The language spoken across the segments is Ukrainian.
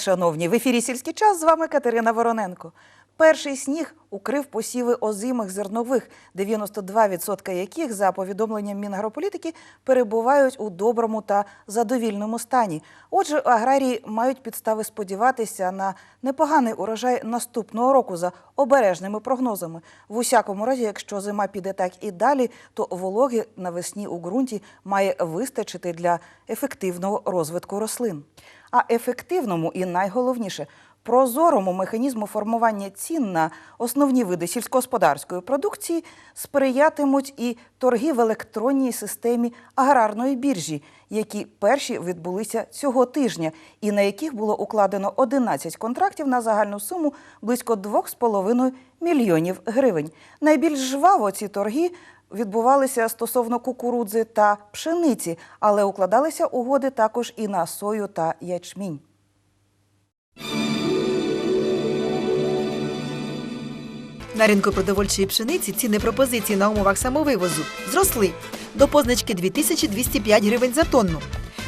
Шановні! В ефірі сільський час з вами Катерина Вороненко. Перший сніг укрив посіви озимих зернових, 92% яких, за повідомленням Мінагрополітики, перебувають у доброму та задовільному стані. Отже, аграрії мають підстави сподіватися на непоганий урожай наступного року за обережними прогнозами. В усякому разі, якщо зима піде так і далі, то вологи навесні у ґрунті має вистачити для ефективного розвитку рослин. А ефективному і найголовніше прозорому механізму формування цін на основні види сільськогосподарської продукції сприятимуть і торги в електронній системі аграрної біржі, які перші відбулися цього тижня, і на яких було укладено 11 контрактів на загальну суму близько 2,5 мільйонів гривень. Найбільш жваво ці торги відбувалися стосовно кукурудзи та пшениці, але укладалися угоди також і на сою та ячмінь. На ринку продовольчої пшениці ціни пропозиції на умовах самовивозу зросли до позначки 2205 гривень за тонну.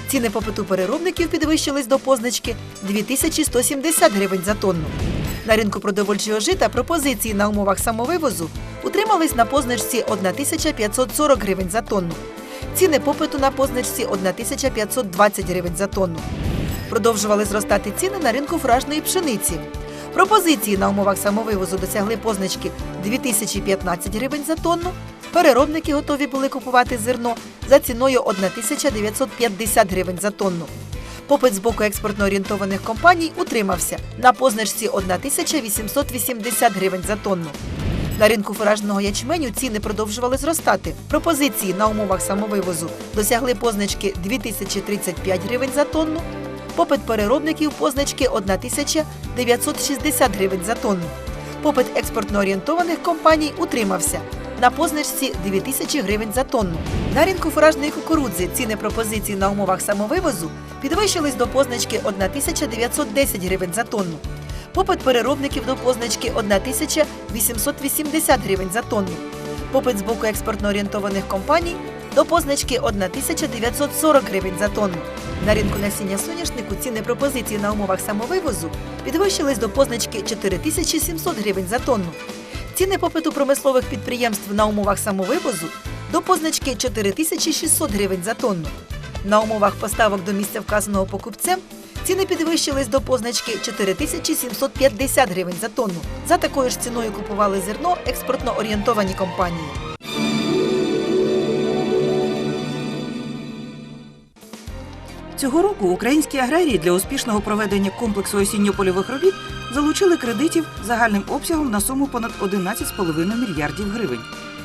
Ціни попиту переробників підвищились до позначки 2170 гривень за тонну. На ринку продовольчого жита пропозиції на умовах самовивозу утримались на позначці 1540 гривень за тонну. Ціни попиту на позначці 1520 гривень за тонну. Продовжували зростати ціни на ринку фуражної пшениці. Пропозиції на умовах самовивозу досягли позначки 2015 гривень за тонну. Переробники готові були купувати зерно за ціною 1950 гривень за тонну. Попит з боку експортно орієнтованих компаній утримався на позначці 1880 гривень за тонну. На ринку фуражного ячменю ціни продовжували зростати. Пропозиції на умовах самовивозу досягли позначки 2035 гривень за тонну. Попит переробників позначки 1960 гривень за тонну. Попит експортно орієнтованих компаній утримався на позначці 2000 гривень за тонну. На ринку фуражної кукурудзи ціни пропозицій на умовах самовивозу підвищились до позначки 1910 гривень за тонну. Попит переробників до позначки 1880 гривень за тонну. Попит з боку експортно орієнтованих компаній до позначки 1940 гривень за тонну. На ринку насіння соняшнику ціни пропозиції на умовах самовивозу підвищились до позначки 4700 гривень за тонну. Ціни попиту промислових підприємств на умовах самовивозу до позначки 4600 гривень за тонну. На умовах поставок до місця вказаного покупцем ціни підвищились до позначки 4750 гривень за тонну. За такою ж ціною купували зерно експортно орієнтовані компанії. Цього року українські аграрії для успішного проведення комплексу осінньо-польових робіт залучили кредитів загальним обсягом на суму понад 11,5 мільярдів гривень.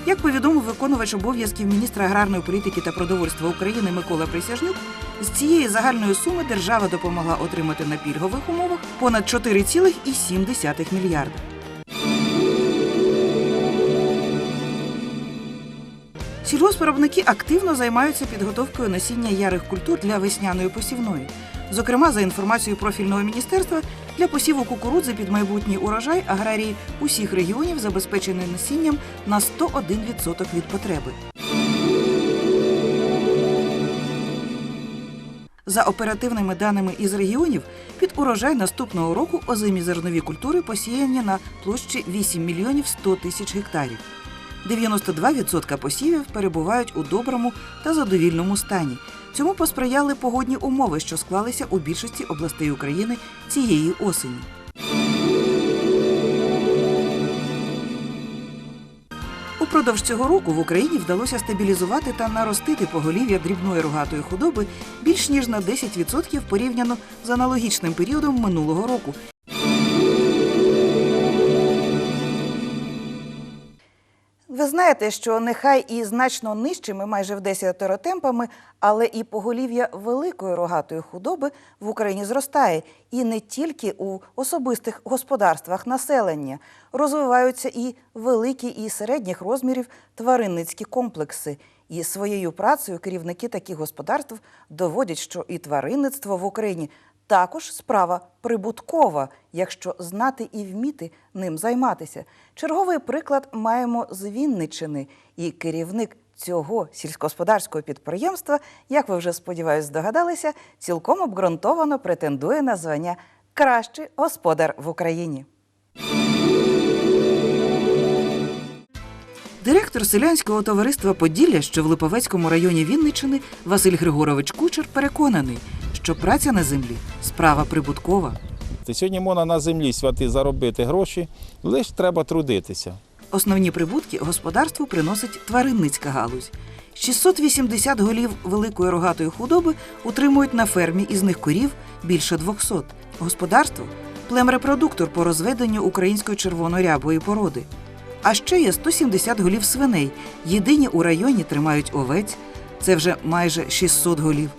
Як повідомив виконувач обов'язків міністра аграрної політики та продовольства України Микола Присяжнюк, з цієї загальної суми держава допомогла отримати на пільгових умовах понад 4,7 мільярда. Сільгоспвиробники активно займаються підготовкою насіння ярих культур для весняної посівної. Зокрема, за інформацією профільного міністерства, для посіву кукурудзи під майбутній урожай аграрії усіх регіонів забезпечені насінням на 101% від потреби. За оперативними даними із регіонів, під урожай наступного року озимі зернові культури посіяні на площі 8 мільйонів 100 тисяч гектарів. 92% посівів перебувають у доброму та задовільному стані. Цьому посприяли погодні умови, що склалися у більшості областей України цієї осені. Упродовж цього року в Україні вдалося стабілізувати та наростити поголів'я дрібної рогатої худоби більш ніж на 10% порівняно з аналогічним періодом минулого року. Знаєте, що нехай і значно нижчими, майже в 10 темпами, але і поголів'я великої рогатої худоби в Україні зростає. І не тільки у особистих господарствах населення. Розвиваються і великі, і середніх розмірів тваринницькі комплекси. І своєю працею керівники таких господарств доводять, що і тваринництво в Україні також справа прибуткова, якщо знати і вміти ним займатися. Черговий приклад маємо з Вінниччини, і керівник цього сільськогосподарського підприємства, як ви вже сподіваюсь, здогадалися, цілком обґрунтовано претендує на звання кращий господар в Україні. Директор селянського товариства Поділля, що в Липовецькому районі Вінниччини, Василь Григорович Кучер переконаний, що праця на землі справа прибуткова. Сьогодні можна на землі святи заробити гроші, лише треба трудитися. Основні прибутки господарству приносить тваринницька галузь. 680 голів великої рогатої худоби утримують на фермі, із них корів більше 200. Господарство племрепродуктор по розведенню української червонорябої породи. А ще є 170 голів свиней. Єдині у районі тримають овець. Це вже майже 600 голів.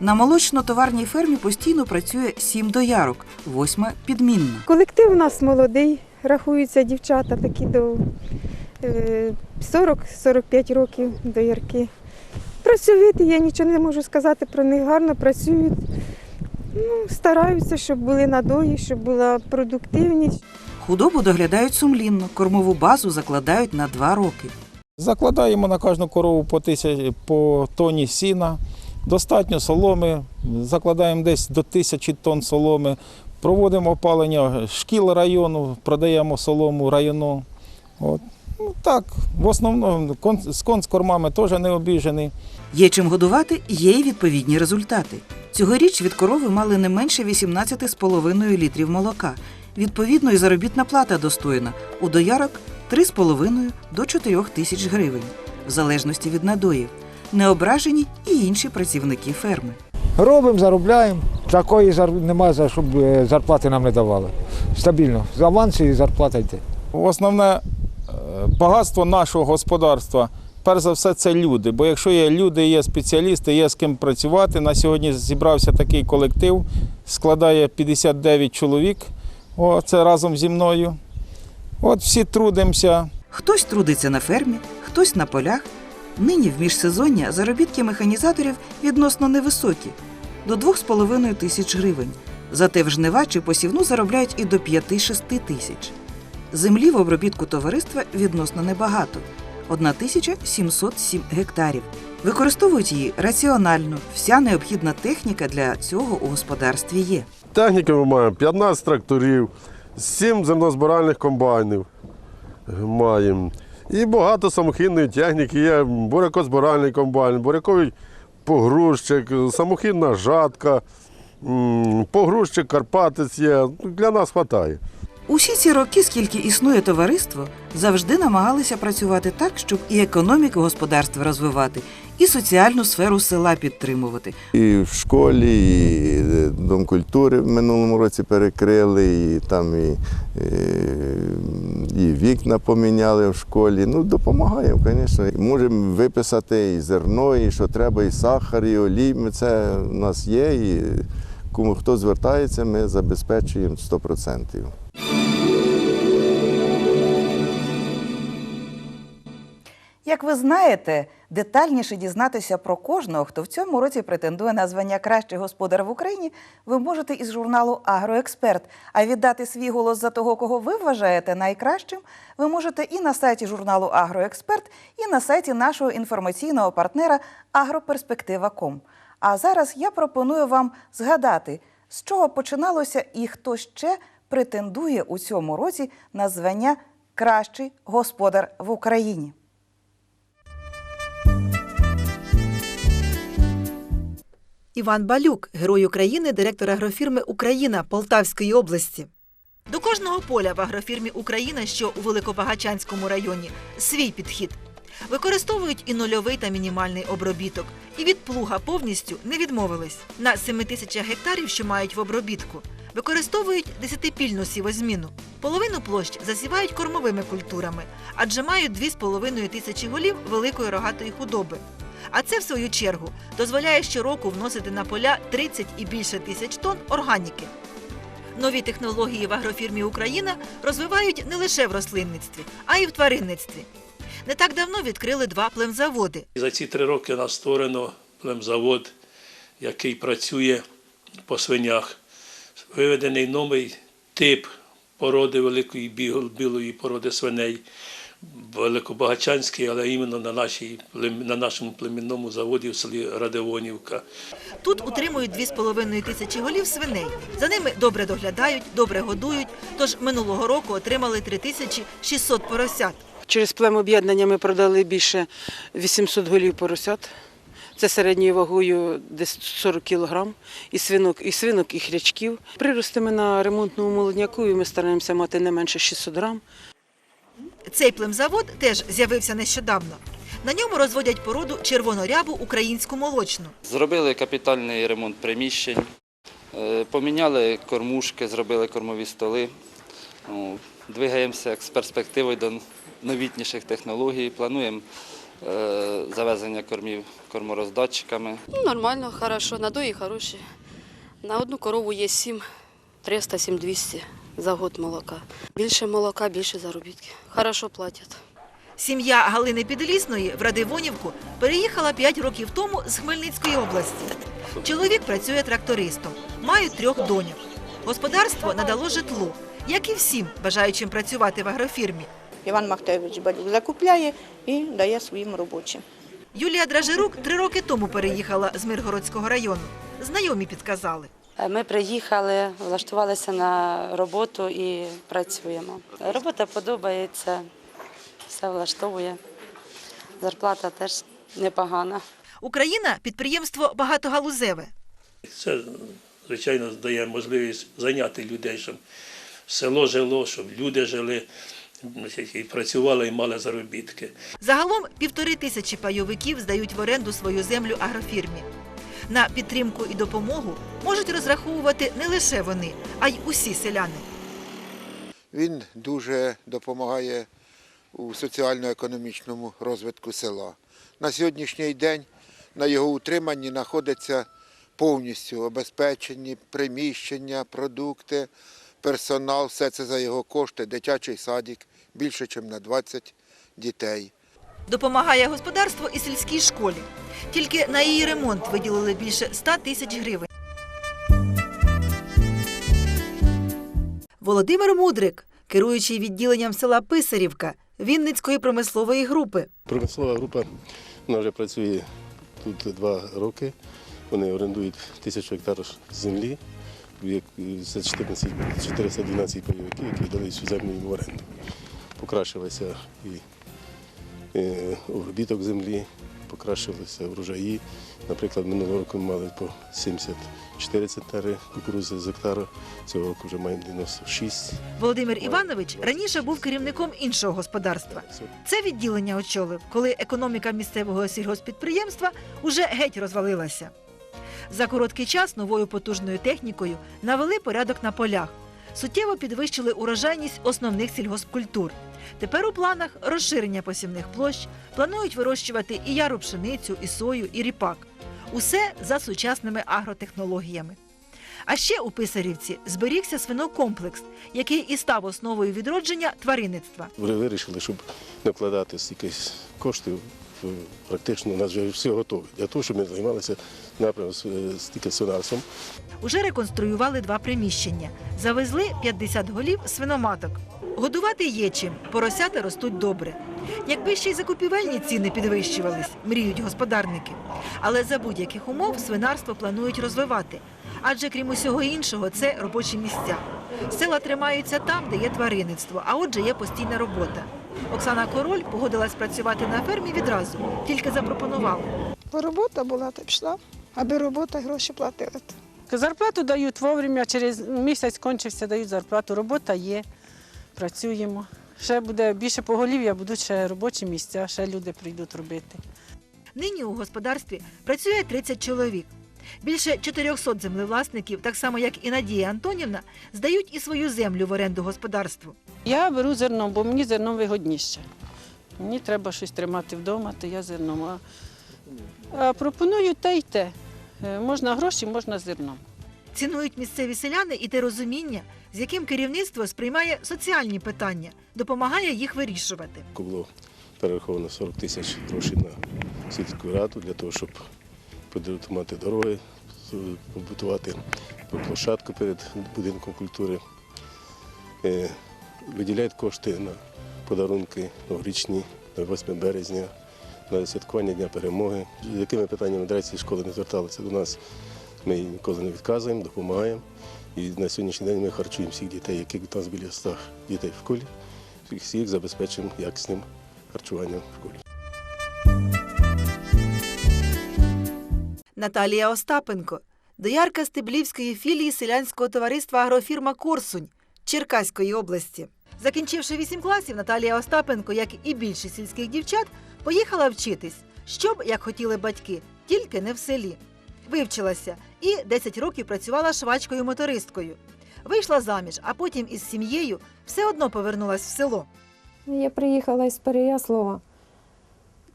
На молочно-товарній фермі постійно працює сім доярок, восьма підмінна. Колектив у нас молодий, рахуються дівчата такі до е, 40-45 років до ярки. Працьовиті, я нічого не можу сказати про них, гарно працюють. Ну, стараються, щоб були надої, щоб була продуктивність. Худобу доглядають сумлінно, кормову базу закладають на два роки. Закладаємо на кожну корову по, тисяч, по тоні сіна, достатньо соломи, закладаємо десь до тисячі тонн соломи, проводимо опалення шкіл району, продаємо солому району. От. Ну, так, в основному кон- з конскормами теж не обіжений. Є чим годувати, є й відповідні результати. Цьогоріч від корови мали не менше 18,5 літрів молока. Відповідно, і заробітна плата достойна. У доярок 3,5 до 4 тисяч гривень, в залежності від надоїв. Не ображені і інші працівники ферми. Робимо, заробляємо. Такої немає, за щоб е, зарплати нам не давали. Стабільно. З авансу і зарплата йде. Основне е, багатство нашого господарства, перш за все, це люди. Бо якщо є люди, є спеціалісти, є з ким працювати. На сьогодні зібрався такий колектив, складає 59 чоловік. О, це разом зі мною. От всі трудимося. Хтось трудиться на фермі, хтось на полях. Нині в міжсезоння заробітки механізаторів відносно невисокі до 2,5 тисяч гривень. Зате в жнива чи посівну заробляють і до 5-6 тисяч. Землі в обробітку товариства відносно небагато 1707 гектарів. Використовують її раціонально. Вся необхідна техніка для цього у господарстві є. Техніки ми маємо 15 тракторів, 7 зернозбиральних комбайнів маємо. І багато самохідної техніки. Є бурякозбиральний комбайн, буряковий погрузчик, самохідна жатка, погрузчик Карпатець є. Для нас вистачає. Усі ці роки, скільки існує товариство, завжди намагалися працювати так, щоб і економіку господарства розвивати, і соціальну сферу села підтримувати. І в школі, і е, дом культури в минулому році перекрили, і там і, е, і вікна поміняли в школі. Ну, допомагаємо, звісно. Можемо виписати і зерно, і що треба, і сахар, і олій. Це в нас є. І кому хто звертається, ми забезпечуємо 100%. Як ви знаєте, детальніше дізнатися про кожного, хто в цьому році претендує на звання кращий господар в Україні, ви можете із журналу Агроексперт. А віддати свій голос за того, кого ви вважаєте найкращим, ви можете і на сайті журналу Агроексперт, і на сайті нашого інформаційного партнера Агроперспектива.ком. А зараз я пропоную вам згадати, з чого починалося і хто ще претендує у цьому році на звання Кращий господар в Україні. Іван Балюк, герой України, директор агрофірми Україна Полтавської області. До кожного поля в агрофірмі Україна, що у Великобагачанському районі, свій підхід. Використовують і нульовий та мінімальний обробіток. І від плуга повністю не відмовились. На 7 тисячах гектарів, що мають в обробітку, використовують десятипільну сівозміну. Половину площ засівають кормовими культурами, адже мають 2,5 тисячі голів великої рогатої худоби. А це, в свою чергу, дозволяє щороку вносити на поля 30 і більше тисяч тонн органіки. Нові технології в агрофірмі Україна розвивають не лише в рослинництві, а й в тваринництві. Не так давно відкрили два племзаводи. За ці три роки у нас створено племзавод, який працює по свинях. Виведений новий тип породи великої білої породи свиней. Великобагачанський, але іменно на, нашій, на нашому племінному заводі в селі Радивонівка. Тут утримують 2,5 тисячі голів свиней. За ними добре доглядають, добре годують. Тож минулого року отримали 3600 поросят. Через племоб'єднання ми продали більше 800 голів поросят. Це середньою вагою десь 40 кілограм, і свинок, і свинок, і хрячків. Прирости ми на ремонтному молодняку, і ми стараємося мати не менше 600 грам. Цей племзавод теж з'явився нещодавно. На ньому розводять породу червонорябу українську молочну. Зробили капітальний ремонт приміщень, е, поміняли кормушки, зробили кормові столи. Ну, Двигаємося з перспективою до новітніших технологій. Плануємо е, завезення кормів кормороздатчиками. Ну, нормально, хорошо, надої хороші. На одну корову є 7 300 7 200 за год молока. Більше молока, більше заробітки. Хорошо платять. Сім'я Галини Підлісної в Радивонівку переїхала 5 років тому з Хмельницької області. Чоловік працює трактористом, мають трьох доньок. Господарство надало житло, як і всім бажаючим працювати в агрофірмі. Іван Махтевич Балюк закупляє і дає своїм робочим. Юлія Дражирук три роки тому переїхала з Миргородського району. Знайомі підказали. Е, Ми приїхали, влаштувалися на роботу і працюємо. Робота подобається, все влаштовує. Зарплата теж непогана. Україна підприємство багатогалузеве. Це, звичайно, дає можливість зайняти людей, щоб село жило, щоб люди жили, і працювали і мали заробітки. Загалом півтори тисячі пайовиків здають в оренду свою землю агрофірмі. На підтримку і допомогу можуть розраховувати не лише вони, а й усі селяни. Він дуже допомагає у соціально-економічному розвитку села. На сьогоднішній день на його утриманні знаходяться повністю обезпечені приміщення, продукти, персонал, все це за його кошти, дитячий садик, більше, ніж на 20 дітей. Допомагає господарство і сільській школі. Тільки на її ремонт виділили більше 100 тисяч гривень. Володимир Мудрик, керуючий відділенням села Писарівка Вінницької промислової групи. Промислова група вона вже працює тут два роки. Вони орендують тисячу гектарів землі. Це 14, 412 пайовиків, які дали цю землю в оренду. Покращилося і е, обробіток землі, покращилися врожаї. Наприклад, минулого року ми мали по 74 центнери кукурудзи з гектара, цього року вже маємо 96. Володимир Іванович раніше був керівником іншого господарства. Це відділення очолив, коли економіка місцевого сільгоспідприємства уже геть розвалилася. За короткий час новою потужною технікою навели порядок на полях. Суттєво підвищили урожайність основних сільгоспкультур. Тепер у планах розширення посівних площ, планують вирощувати і яру пшеницю, і сою, і ріпак. Усе за сучасними агротехнологіями. А ще у Писарівці зберігся свинокомплекс, який і став основою відродження тваринництва. Вони вирішили, щоб не вкладати стільки коштів, практично у нас вже все готове. Для того, щоб ми займалися напрямом з- стільки свинарством. Уже реконструювали два приміщення, завезли 50 голів свиноматок. Годувати є чим, поросята ростуть добре. Якби ще й закупівельні ціни підвищувались, мріють господарники. Але за будь-яких умов свинарство планують розвивати. Адже крім усього іншого, це робочі місця. Села тримаються там, де є тваринництво, а отже є постійна робота. Оксана Король погодилась працювати на фермі відразу, тільки запропонувала. Робота була, та пішла, аби робота гроші платили. Зарплату дають вовремя, через місяць кончився, дають зарплату. Робота є, працюємо. Ще буде більше поголів'я, будуть ще робочі місця, ще люди прийдуть робити. Нині у господарстві працює 30 чоловік. Більше 400 землевласників, так само як і Надія Антонівна, здають і свою землю в оренду господарству. Я беру зерном, бо мені зерном вигодніше. Мені треба щось тримати вдома, то я зерном. А, а пропоную те й те. Е, Можна гроші, можна зерном. Цінують місцеві селяни і те розуміння, з яким керівництво сприймає соціальні питання, допомагає їх вирішувати. Було перераховано 40 тисяч грошей на сільську раду для того, щоб підготувати дороги, побудувати площадку перед будинком культури. Е, Виділяють кошти на подарунки новорічні на 8 березня, на святкування Дня перемоги. З якими питаннями дирекції школи не зверталися до нас, ми ніколи не відказуємо, допомагаємо. І на сьогоднішній день ми харчуємо всіх дітей, яких у нас біля 100 дітей в школі, всіх забезпечуємо якісним харчуванням в школі. Наталія Остапенко, доярка Стеблівської філії селянського товариства Агрофірма Корсунь Черкаської області. Закінчивши вісім класів, Наталія Остапенко, як і більшість сільських дівчат, поїхала вчитись, щоб, як хотіли батьки, тільки не в селі. Вивчилася і 10 років працювала швачкою-мотористкою. Вийшла заміж, а потім із сім'єю все одно повернулась в село. Я приїхала із Переяслава,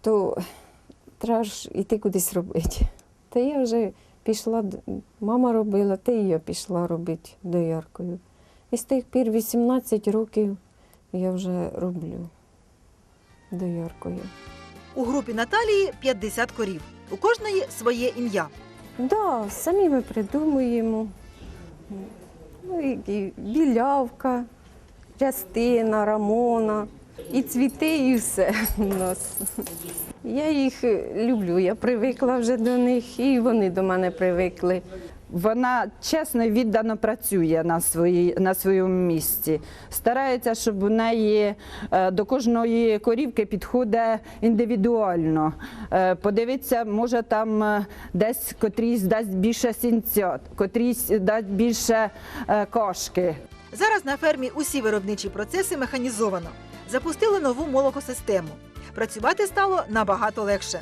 то треба ж йти кудись робити. Та я вже пішла, мама робила, та і я пішла робити дояркою. І з тих пір 18 років я вже роблю дояркою. У групі Наталії 50 корів. У кожної своє ім'я. Да, самі ми придумуємо. Ну, і, білявка, частина, рамона, і цвіти, і все у нас. Я їх люблю, я привикла вже до них, і вони до мене привикли. Вона чесно віддано працює на, своїй, на своєму місці. Старається, щоб у неї е, до кожної корівки підходить індивідуально. Е, Подивиться, може там е, десь котрійсь дасть більше сінцят, котрійсь дасть більше кашки. Зараз на фермі усі виробничі процеси механізовано. Запустили нову молокосистему. Працювати стало набагато легше.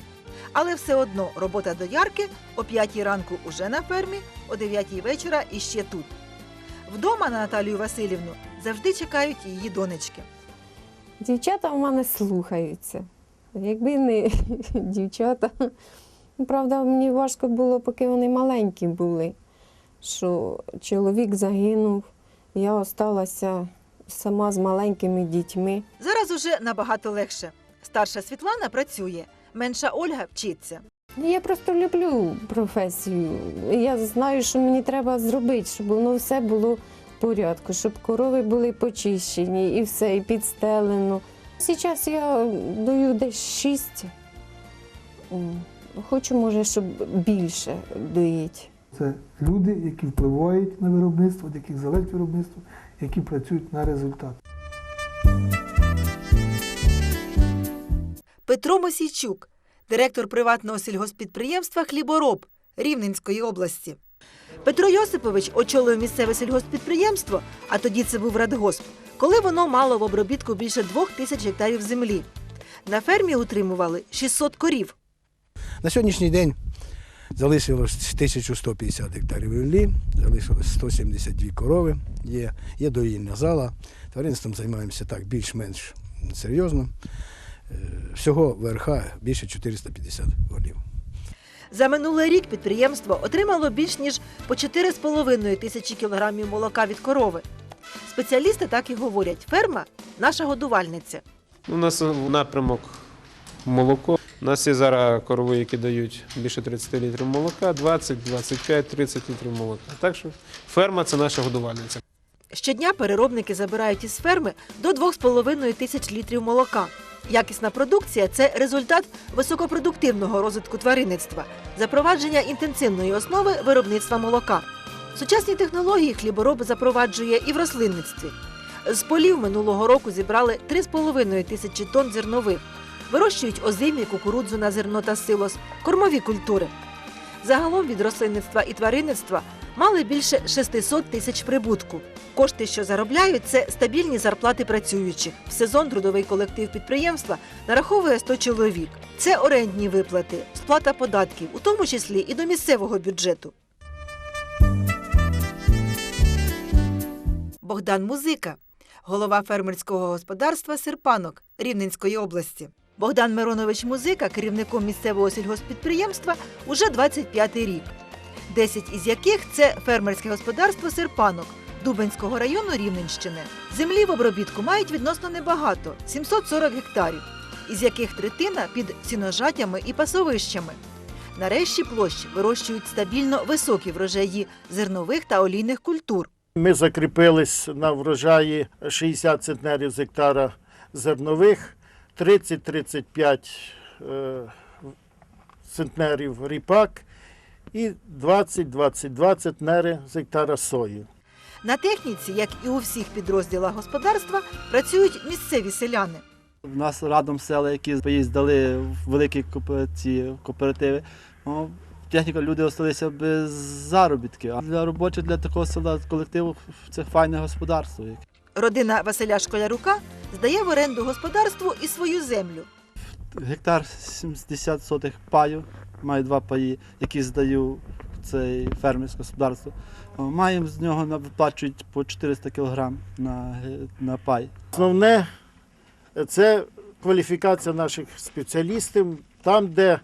Але все одно робота доярки о 5 ранку уже на фермі, о 9 вечора і ще тут. Вдома на Наталію Васильівну завжди чекають її донечки. Дівчата в мене слухаються. Якби не дівчата. Правда, мені важко було, поки вони маленькі були, що чоловік загинув, я осталася сама з маленькими дітьми. Зараз уже набагато легше. Старша Світлана працює, менша Ольга вчиться. Я просто люблю професію. Я знаю, що мені треба зробити, щоб воно все було в порядку, щоб корови були почищені і все, і підстелено. Зараз я даю десь шість. Хочу, може, щоб більше доїть. Це люди, які впливають на виробництво, від яких залежить виробництво, які працюють на результат. Петро Мосійчук, директор приватного сільгоспідприємства Хлібороб Рівненської області. Петро Йосипович очолив місцеве сільгоспідприємство, а тоді це був радгосп, коли воно мало в обробітку більше двох тисяч гектарів землі. На фермі утримували 600 корів. На сьогоднішній день залишилось 1150 гектарів землі, залишилось 172 корови, є, є доїльна зала. Тваринством займаємося так більш-менш серйозно. Всього ВРХ більше 450 голів. За минулий рік підприємство отримало більш ніж по 4,5 тисячі кілограмів молока від корови. Спеціалісти так і говорять: ферма наша годувальниця. У нас напрямок молоко. У нас є зараз корови, які дають більше 30 літрів молока, 20, 25, 30 літрів молока. Так що ферма це наша годувальниця. Щодня переробники забирають із ферми до 2,5 тисяч літрів молока. Якісна продукція це результат високопродуктивного розвитку тваринництва, запровадження інтенсивної основи виробництва молока. Сучасні технології хлібороб запроваджує і в рослинництві. З полів минулого року зібрали 3,5 тисячі тонн зернових. Вирощують озимі, кукурудзу на зерно та силос, кормові культури. Загалом від рослинництва і тваринництва мали більше 600 тисяч прибутку. Кошти, що заробляють, це стабільні зарплати працюючих. В сезон трудовий колектив підприємства нараховує 100 чоловік. Це орендні виплати, сплата податків, у тому числі і до місцевого бюджету. Богдан Музика, голова фермерського господарства Серпанок Рівненської області. Богдан Миронович Музика, керівником місцевого сільгоспідприємства, уже 25-й рік. 10 із яких це фермерське господарство Серпанок Дубенського району Рівненщини. Землі в обробітку мають відносно небагато 740 гектарів, із яких третина під сіножатями і пасовищами. Нарешті площ вирощують стабільно високі врожаї зернових та олійних культур. Ми закріпились на врожаї 60 центнерів з гектара зернових, 30-35 е, центнерів ріпак і 20-22 центнери з гектара сої. На техніці, як і у всіх підрозділах господарства, працюють місцеві селяни. У нас радом села, які поїздили в великі кооп- кооперативи. Ну, техніка люди залишилися без заробітків. А для робочих для такого села колективу це файне господарство. Родина Василя Школярука здає в оренду господарству і свою землю. Гектар 70 сотих паю, маю два паї, які здаю в це фермерське господарство. Маємо з нього виплачують по 400 кг на, на пай. Основне це кваліфікація наших спеціалістів, там, де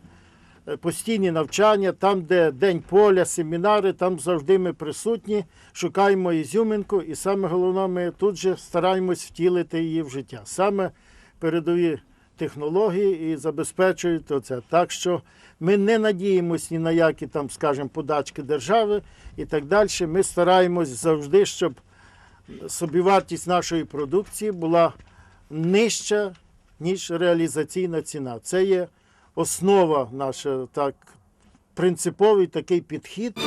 е, постійні навчання, там, де день поля, семінари, там завжди ми присутні, шукаємо ізюминку, і саме головне, ми тут же стараємось втілити її в життя. Саме передові технології і забезпечують оце. Так що ми не надіємось ні на які там, скажімо, подачки держави і так далі. Ми стараємось завжди, щоб собівартість нашої продукції була нижча, ніж реалізаційна ціна. Це є основа наша, так, принциповий такий підхід.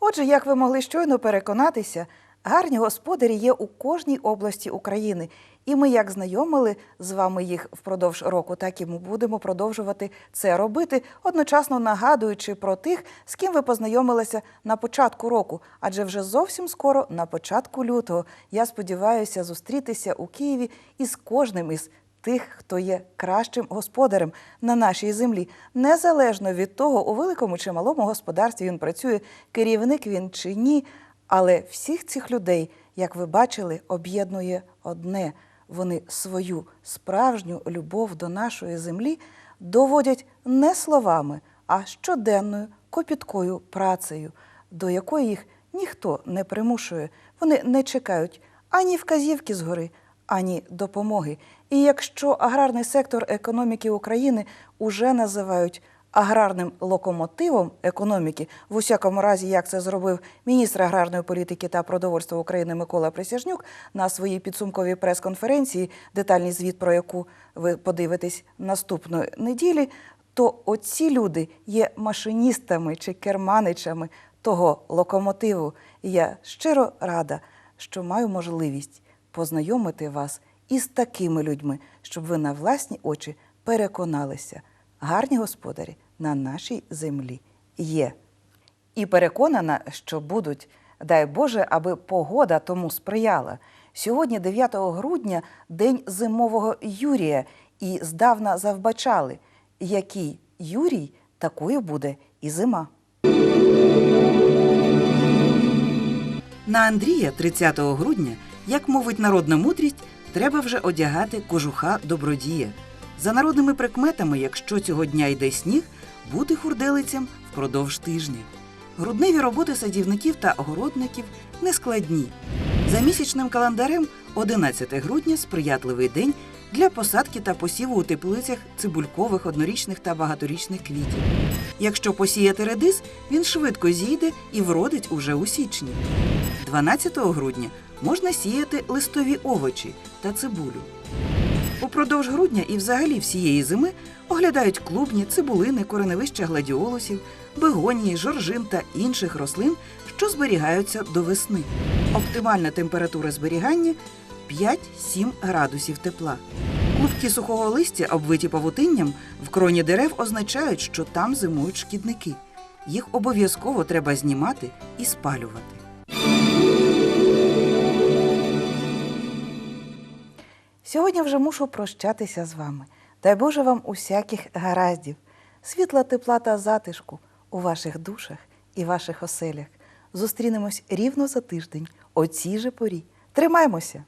Отже, як ви могли щойно переконатися, гарні господарі є у кожній області України. І ми як знайомили з вами їх впродовж року, так і ми будемо продовжувати це робити, одночасно нагадуючи про тих, з ким ви познайомилися на початку року. Адже вже зовсім скоро, на початку лютого, я сподіваюся зустрітися у Києві із кожним із тих, хто є кращим господарем на нашій землі, незалежно від того, у великому чи малому господарстві він працює, керівник він чи ні. Але всіх цих людей, як ви бачили, об'єднує одне. Вони свою справжню любов до нашої землі доводять не словами, а щоденною копіткою працею, до якої їх ніхто не примушує. Вони не чекають ані вказівки згори, ані допомоги. І якщо аграрний сектор економіки України уже називають аграрним локомотивом економіки, в усякому разі, як це зробив міністр аграрної політики та продовольства України Микола Присяжнюк на своїй підсумковій прес-конференції, детальний звіт про яку ви подивитесь наступної неділі, то оці люди є машиністами чи керманичами того локомотиву. І я щиро рада, що маю можливість познайомити вас із такими людьми, щоб ви на власні очі переконалися, гарні господарі на нашій землі є. І переконана, що будуть, дай Боже, аби погода тому сприяла. Сьогодні, 9 грудня, день зимового Юрія, і здавна завбачали, який Юрій, такою буде і зима. На Андрія 30 грудня, як мовить народна мудрість, треба вже одягати кожуха добродія. За народними прикметами, якщо цього дня йде сніг, бути хурделицям впродовж тижня. Грудневі роботи садівників та огородників нескладні. За місячним календарем 11 грудня сприятливий день для посадки та посіву у теплицях цибулькових, однорічних та багаторічних квітів. Якщо посіяти редис, він швидко зійде і вродить уже у січні. 12 грудня можна сіяти листові овочі та цибулю. Упродовж грудня і взагалі всієї зими оглядають клубні, цибулини, кореневища гладіолусів, бегонії, жоржин та інших рослин, що зберігаються до весни. Оптимальна температура зберігання 5-7 градусів тепла. Клубки сухого листя, обвиті павутинням, в кроні дерев означають, що там зимують шкідники. Їх обов'язково треба знімати і спалювати. Сьогодні вже мушу прощатися з вами. Дай Боже вам усяких гараздів, світла, тепла та затишку у ваших душах і ваших оселях. Зустрінемось рівно за тиждень, о цій же порі. Тримаймося!